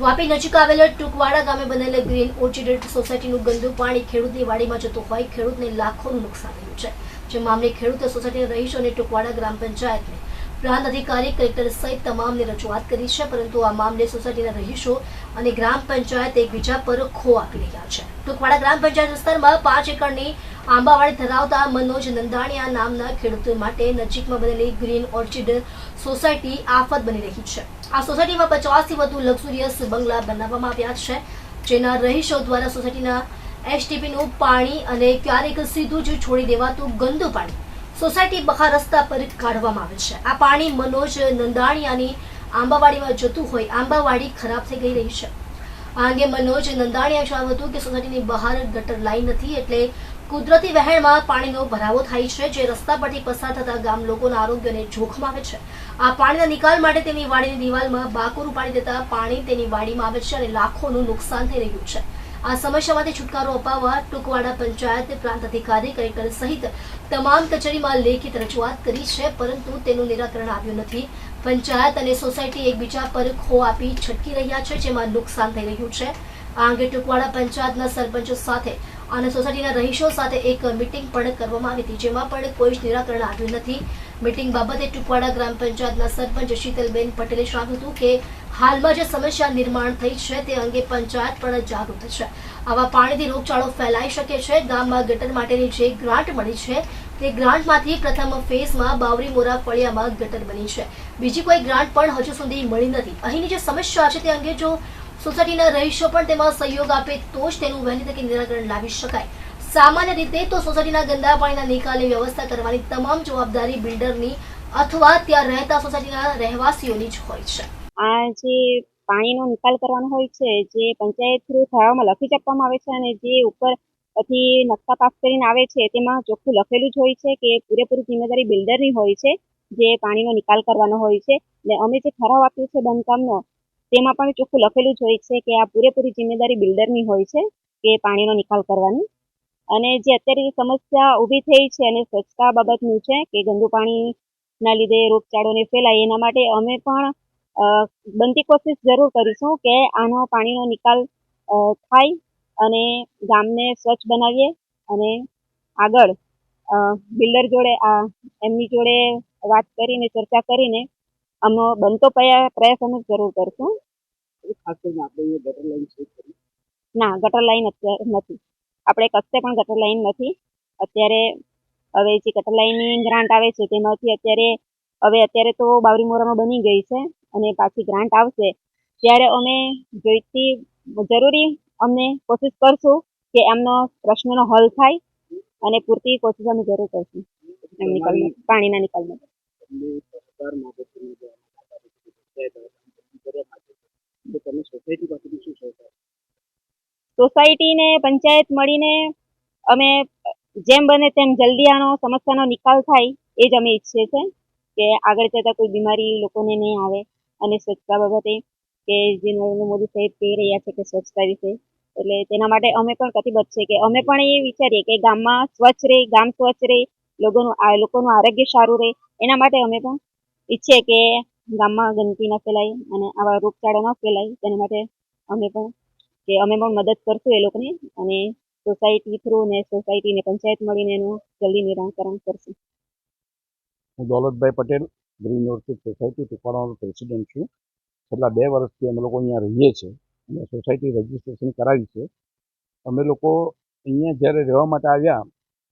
વાપી નજીક આવેલા ટુકવાડા ગામે બનેલ ગ્રીન ઓર્ચિડ સોસાયટીનું ગંદુ પાણી ખેડૂતની વાડીમાં જતું હોય ખેડૂતને લાખોનું નુકસાન થયું છે. જે મામલે ખેડૂતે સોસાયટીના રહીશો અને ટુકવાડા ગ્રામ પંચાયતને પ્રાંત અધિકારી કલેક્ટર સહિત તમામને રજૂઆત કરી છે, પરંતુ આ મામલે સોસાયટીના રહીશો અને ગ્રામ પંચાયત એકબીજા પર ખો આપી રહ્યા છે. ટૂંકવાડા ગ્રામ પંચાયત વિસ્તારમાં પાંચ એકરની આંબાવાડી ધરાવતા મનોજ નંદાણીયા નામના ખેડૂતો માટે નજીકમાં બનેલી ગ્રીન ઓર્ચિડ સોસાયટી આફત બની રહી છે. આ સોસાયટીમાં પચાસથી વધુ લક્ઝુરિયસ બંગલા બનાવવામાં આવ્યા છે, જેના રહીશો દ્વારા સોસાયટીના એસટીપીનું પાણી અને ક્યારેક સીધું જ છોડી દેવાતું ગંદુ પાણી સોસાયટી બહાર રસ્તા પર કાઢવામાં આવે છે. આ પાણી મનોજ નંદાણીયાની આંબાવાડીમાં જતું હોય. આંબાવાડી ખરાબ થઈ ગઈ રહી છે. આ અંગે મનોજ નંદાણીએ જણાવ્યું હતું કે સોસાયટીની બહાર ગટર લાઈન નથી એટલે કુદરતી વહેણમાં પાણીનો ભરાવો થાય છે, જે રસ્તા પરથી પસાર થતા ગામ લોકોના આરોગ્યને જોખમ આવે છે. આ પાણીના નિકાલ માટે તેની વાડીની દિવાલમાં બાકોરું પાડી દેતા પાણી તેની વાડીમાં આવે છે અને લાખોનું નુકસાન થઈ રહ્યું છે. આ સમસ્યામાંથી છુટકારો અપાવવા ટૂંકવાડા પંચાયત પ્રાંત અધિકારી કલેક્ટર સહિત તમામ કચેરીમાં લેખિત રજૂઆત કરી છે, પરંતુ તેનું નિરાકરણ આવ્યું નથી. પંચાયત અને સોસાયટી એકબીજા પર ખો આપી છટકી રહ્યા છે, જેમાં નુકસાન થઈ રહ્યું છે. આ અંગે ટુકવાડા પંચાયતના સરપંચો સાથે અને સોસાયટીના રહીશો સાથે એક મિટિંગ પણ કરવામાં આવી હતી, જેમાં પણ કોઈ જ નિરાકરણ આવ્યું નથી. મિટિંગ બાબતે ટૂંકવાડા ગ્રામ પંચાયતના સરપંચ શીતલબેન પટેલે જણાવ્યું હતું કે, હાલમાં જે સમસ્યા નિર્માણ થઈ છે, તે અંગે પંચાયત પણ જાગૃત છે. આવા પાણીથી રોગચાળો ફેલાઈ શકે છે. ગામમાં ગટર માટેની જે ગ્રાન્ટ મળી છે તે ગ્રાન્ટમાંથી પ્રથમ ફેઝમાં બાવરી મોરા ફળિયામાં ગટર બની છે. બીજી કોઈ ગ્રાન્ટ પણ હજુ સુધી મળી નથી. અહીંની જે સમસ્યા છે તે અંગે જો સોસાયટીના રહીશો પણ તેમાં સહયોગ આપે તો જ તેનું વહેલી તકે નિરાકરણ લાવી શકાય. સામાન્ય રીતે તો સોસાયટીના ગંદા પાણીના નિકાલની વ્યવસ્થા કરવાની તમામ જવાબદારી બિલ્ડરની અથવા ત્યાં રહેતા સોસાયટીના રહેવાસીઓની જ હોય છે. આ જે પાણીનો નિકાલ કરવાનો હોય છે, જે પંચાયત થ્રુ ઠરાવમાં લખી જ આપવામાં આવે છે અને જે ઉપર પછી નકશા પાસ કરીને આવે છે, તેમાં ચોખ્ખું લખેલું જ હોય છે કે પૂરેપૂરી જિમ્મેદારી બિલ્ડરની હોય છે, જે પાણીનો નિકાલ કરવાનો હોય છે. ને અમે જે ઠરાવ આપ્યો છે બાંધકામનો, તેમાં પણ ચોખ્ખું લખેલું જ હોય છે કે આ પૂરેપૂરી જિમ્મેદારી બિલ્ડરની હોય છે કે પાણીનો નિકાલ કરવાની. અને જે અત્યારે સમસ્યા ઊભી થઈ છે અને સ્વચ્છતા બાબતનું છે કે ગંદુ પાણીના લીધે રોગચાળોને ફેલાય, એના માટે અમે પણ બનતી કોશિશ જરૂર કરીશું કે આનો પાણીનો નિકાલ થાય અને ગામને સ્વચ્છ બનાવીએ અને આગળ બિલ્ડર જોડે આ એમની જોડે વાત કરીને ચર્ચા કરીને આનો બનતો પ્રયા- પ્રયાસ અમે જરૂર કરશું. ના ગટર લાઈન અત્યારે નથી. આપણે કશે પણ ગટર લાઈન નથી. અત્યારે હવે જે ગટર લાઈનની ગ્રાન્ટ આવે છે તેમાંથી અત્યારે હવે અત્યારે તો બાવરી મોરામાં બની ગઈ છે અને પાછી ગ્રાન્ટ આવશે. ત્યારે અમે જોઈતી જરૂરી અમને કોશિશ કરશું કે એમનો પ્રશ્નનો હલ થાય અને પૂરતી કોશિશ અમે જરૂર કરશું એમની પાણીના નિકાલ સોસાયટી ને પંચાયત મળીને અમે જેમ બને તેમ જલ્દી આનો સમસ્યાનો નિકાલ થાય એ જ અમે ઈચ્છીએ છીએ કે આગળ જતા કોઈ બીમારી લોકોને નહીં આવે. અને સ્વચ્છતા બાબતે કે જે નરેન્દ્ર મોદી સાહેબ કહી રહ્યા છે કે સ્વચ્છતા વિશે એટલે તેના માટે અમે પણ કટિબદ્ધ છે કે અમે પણ એ વિચારીએ કે ગામમાં સ્વચ્છ રહે, ગામ સ્વચ્છ રહે, લોકોનું લોકોનું આરોગ્ય સારું રહે. એના માટે અમે પણ ઈચ્છીએ કે ગામમાં ગંદકી ન ફેલાય અને આવા રોગચાળો ન ફેલાય. તેના માટે અમે પણ, કે અમે પણ મદદ કરશું એ લોકોને અને સોસાયટી થ્રુ ને સોસાયટી ને પંચાયત મળીને એનું જલ્દી નિરાકરણ કરશું. હું Daulatbhai Patel, green orchid society ટુકવાડાનો president છું. છેલ્લા બે વર્ષથી અમે લોકો અહીંયા રહીએ છીએ. અને સોસાયટી રજિસ્ટ્રેશન કરાવી છે. અમે લોકો અહીંયા જ્યારે રહેવા માટે આવ્યા,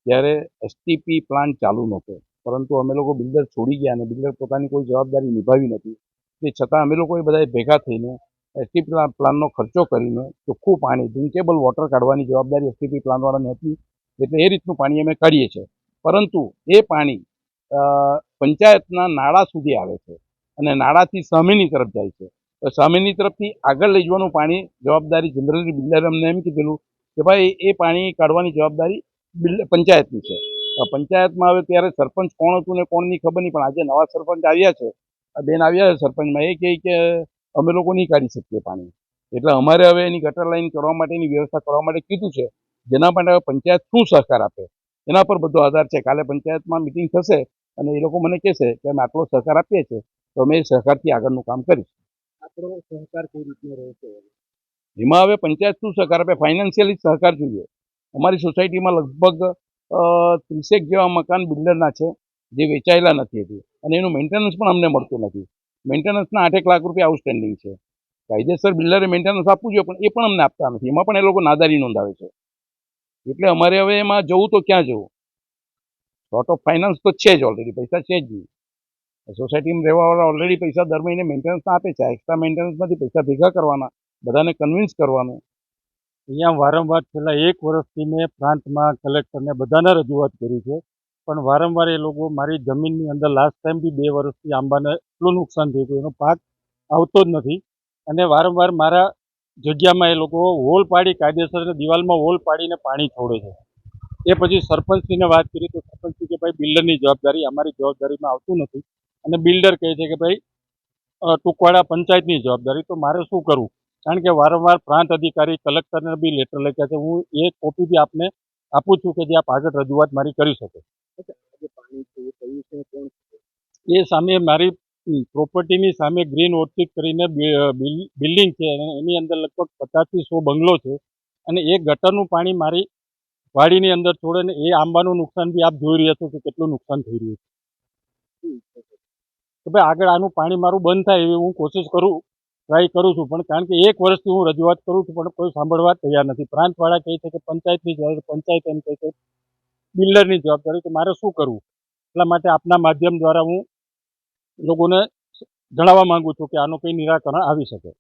ત્યારે એસટીપી પ્લાન ચાલુ નહોતો. પરંતુ અમે લોકો બિલ્ડર છોડી ગયા અને બિલ્ડર પોતાની કોઈ જવાબદારી નિભાવી નથી. તે છતાં અમે લોકોએ બધાએ ભેગા થઈને એસટીપી પ્લાનનો ખર્ચો કરીને ચોખ્ખું પાણી ડ્રિંકેબલ વોટર કાઢવાની જવાબદારી એસટીપી પ્લાનવાળાની હતી. એટલે એ રીતનું પાણી અમે કાઢીએ છીએ. પરંતુ એ પાણી પંચાયતના નાળા સુધી આવે છે અને નાળાથી સામેની તરફ જાય છે. સામેની તરફથી આગળ લઈ જવાનું પાણી જવાબદારી જનરલી બિલ્ડરમને એમ કીધેલું કે ભાઈ, એ પાણી કાઢવાની જવાબદારી પંચાયતની છે. પંચાયતમાં હવે ત્યારે સરપંચ કોણ હતું ને કોણની ખબર નહીં, પણ આજે નવા સરપંચ આવ્યા છે. બેન આવ્યા છે સરપંચમાં. એ કહે કે અમે લોકો નહીં કાઢી શકીએ પાણી. એટલે અમારે હવે એની ગટર લાઈન કરવા માટેની વ્યવસ્થા કરવા માટે કીધું છે. જેના માટે હવે પંચાયત શું સહકાર આપે? એના પર બધો આધાર છે. કાલે પંચાયતમાં મિટિંગ થશે અને એ લોકો મને કહેશે કે અમે આટલો સહકાર આપીએ છીએ. તો અમે એ સહકારથી આગળનું કામ કરીશું. આપણો સહકાર કઈ રીતનો રહેશે એમાં હવે પંચાયત શું સહકાર આપે? ફાઇનાન્શિયલી સહકાર જોઈએ. અમારી સોસાયટીમાં લગભગ ત્રીસેક જેવા મકાન બિલ્ડરના છે, જે વેચાયેલા નથી હજી. અને એનું મેન્ટેનન્સ પણ અમને મળતું નથી. મેન્ટેનન્સના આઠેક લાખ રૂપિયા આઉટસ્ટેન્ડિંગ છે. કાયદેસર બિલ્ડરે મેન્ટેનન્સ આપવું જોઈએ, પણ એ પણ અમને આપતા નથી. એમાં પણ એ લોકો નાદારી નોંધાવે છે. એટલે અમારે હવે એમાં જવું તો ક્યાં જવું? શોર્ટ ઓફ ફાઇનાન્સ તો છે જ ઓલરેડી પૈસા છે જ નહીં. સોસાયટીમાં રહેવાવાળા ઓલરેડી પૈસા દર મહિને મેન્ટેનન્સના આપે છે. એક્સ્ટ્રા મેન્ટેનન્સમાંથી પૈસા ભેગા કરવાના, બધાને કન્વિન્સ કરવાનું. અહીંયા વારંવાર છેલ્લા એક વર્ષથી મેં પ્રાંતમાં કલેક્ટરને બધાને રજૂઆત કરી છે. પણ વારંવાર એ લોકો મારી જમીનની અંદર લાસ્ટ ટાઈમ બી બે વર્ષથી આંબાને એટલું નુકસાન થઈ ગયું એનો પાક આવતો જ નથી. અને વારંવાર મારા જગ્યામાં એ લોકો હોલ પાડી, કાયદેસર દિવાલમાં હોલ પાડીને પાણી છોડે છે. એ પછી સરપંચશ્રીને વાત કરી તો સરપંચશ્રી કે ભાઈ, બિલ્ડરની જવાબદારી અમારી જવાબદારીમાં આવતું નથી. અને બિલ્ડર કહે છે કે ભાઈ ટૂંકવાડા પંચાયતની જવાબદારી. તો મારે શું કરવું? કારણ કે વારંવાર પ્રાંત અધિકારી, કલેક્ટરને બી લેટર લખ્યા છે. હું એ કોપી બી આપને આપું છું કે જે આપ આગળ રજૂઆત મારી કરી શકો. એ સામે મારી પ્રોપર્ટીની સામે ગ્રીન ઓર્ચિડ કરીને બિલ્ડિંગ છે એની અંદર લગભગ પચાસથી સો બંગલો છે. અને એ ગટરનું પાણી મારી વાડીની અંદર છોડે ને એ આંબાનું નુકસાન બી આપ જોઈ રહ્યા છો કે કેટલું નુકસાન થઈ રહ્યું છે. કે ભાઈ આગળ આનું પાણી મારું બંધ થાય એવી હું કોશિશ કરું ટ્રાય કરું છું. પણ કારણ કે એક વર્ષથી હું રજૂઆત કરું છું, પણ કોઈ સાંભળવા તૈયાર નથી. પ્રાંતવાળા કહે છે કે પંચાયતની જવાબદારી પંચાયત એમ કહે છે, બિલ્ડરની જવાબદારી તો મારે શું કરવું? એટલા માટે આપના માધ્યમ દ્વારા હું લોકોને જણાવવા માંગુ છું કે આનું કંઈ નિરાકરણ આવી શકે.